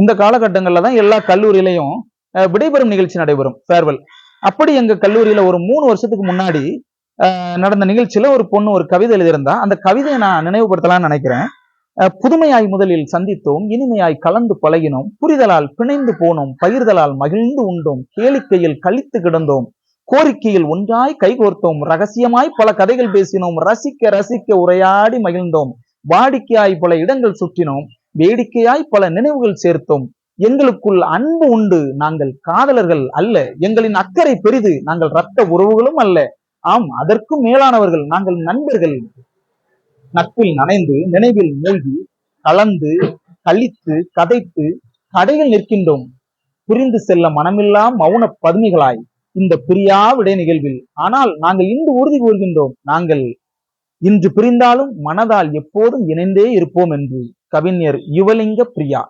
இந்த காலகட்டங்களில் தான் எல்லா கல்லூரியிலையும் விடைபெறும் நிகழ்ச்சி நடைபெறும். ஃபேர்வெல் அப்படி எங்க கல்லூரியில ஒரு மூணு வருஷத்துக்கு முன்னாடி நடந்த நிகழ்ச்சியில ஒரு பொண்ணு ஒரு கவிதை எழுதியிருந்தா. அந்த கவிதையை நான் நினைவுபடுத்தலாம்னு நினைக்கிறேன். புதுமையாய் முதலில் சந்தித்தோம் இனிமையாய் கலந்து பழகினோம் புரிதலால் பிணைந்து போனோம் பகிர்தலால் மகிழ்ந்து உண்டோம் கேளிக்கையில் கழித்து கிடந்தோம் கோரிக்கையில் ஒன்றாய் கைகோர்த்தோம் ரகசியமாய் பல கதைகள் பேசினோம் ரசிக்க ரசிக்க உரையாடி மகிழ்ந்தோம் வாடிக்கையாய் பல இடங்கள் சுற்றினோம் வேடிக்கையாய் பல நினைவுகள் சேர்த்தோம். எங்களுக்குள் அன்பு உண்டு. நாங்கள் காதலர்கள் அல்ல. எங்களின் அக்கறை பெரிது. நாங்கள் ரத்த உறவுகளும் அல்ல. ஆம் அதற்கும் மேலானவர்கள். நாங்கள் நண்பர்கள். நட்பில் நனைந்து நினைவில் மூழ்கி கலந்து கழித்து கதைத்து கடையில் நிற்கின்றோம். பிரிந்து செல்ல மனமில்லா மௌன பதுமைகளாய். இந்த பிரியா விடை நிகழ்வில் ஆனால் நாங்கள் இன்று உறுதி கூறுகின்றோம் நாங்கள் இன்று பிரிந்தாலும் மனதால் எப்போதும் இணைந்தே இருப்போம் என்று கவிஞர் யுவலிங்க பிரியா.